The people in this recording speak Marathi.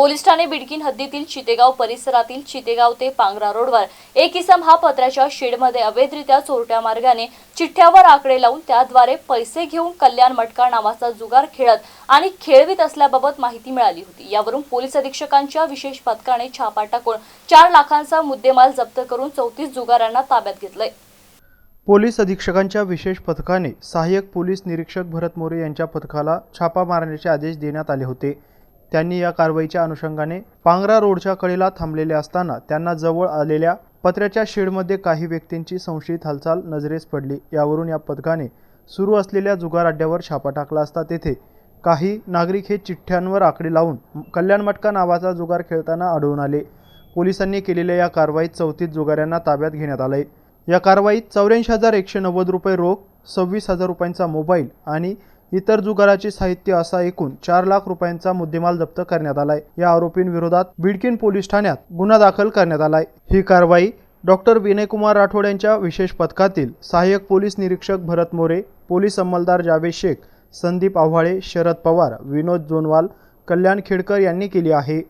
पोलीस ठाणे बिडकीन हद्दीतील चितेगाव परिसरातील चितेगाव ते पांगरा रोडवर एक इसम हा पत्र्याच्या शेडमध्ये अवैधरित्या चोरट्या मार्गाने चिठ्ठ्यावर आकडे लावून त्याद्वारे पैसे घेऊन कल्याण मटका नावाचा जुगार खेळत आणि खेळवीत असल्याबाबत माहिती मिळाली होती. यावरून पोलीस अधीक्षकांच्या विशेष पथकाने छापा टाकून चार लाखांचा मुद्देमाल जप्त करून चौतीस जुगारांना ताब्यात घेतलंय. पोलीस अधीक्षकांच्या विशेष पथकाने सहाय्यक पोलीस निरीक्षक भरत मोरे यांच्या पथकाला छापा मारण्याचे आदेश देण्यात आले होते. त्यांनी या कारवाईच्या अनुषंगाने पांगरा रोडच्या कडेला थांबलेले असताना त्यांना जवळ आलेल्या पत्र्याच्या शेडमध्ये काही व्यक्तींची संशयित हालचाल नजरेस पडली. यावरून या पथकाने सुरू असलेल्या जुगार अड्ड्यावर छापा टाकला असता तेथे काही नागरिक हे चिठ्ठ्यांवर आकडे लावून कल्याण मटका नावाचा जुगार खेळताना आढळून आले. पोलिसांनी केलेल्या या कारवाईत चौतीस जुगाऱ्यांना ताब्यात घेण्यात आले. या कारवाईत चौऱ्याऐंशी हजार एकशे नव्वद रुपये रोख सव्वीस हजार रुपयांचा मोबाईल आणि इतर जुगाराचे साहित्य असा एकूण चार लाख रुपयांचा मुद्देमाल जप्त करण्यात आलाय. या आरोपींविरोधात बिडकिन पोलीस ठाण्यात गुन्हा दाखल करण्यात आलाय. ही कारवाई डॉक्टर विनयकुमार राठोड यांच्या विशेष पथकातील सहाय्यक पोलीस निरीक्षक भरत मोरे पोलीस अंमलदार जावेद शेख संदीप आव्हाळे शरद पवार विनोद जोनवाल कल्याण खेडकर यांनी केली आहे.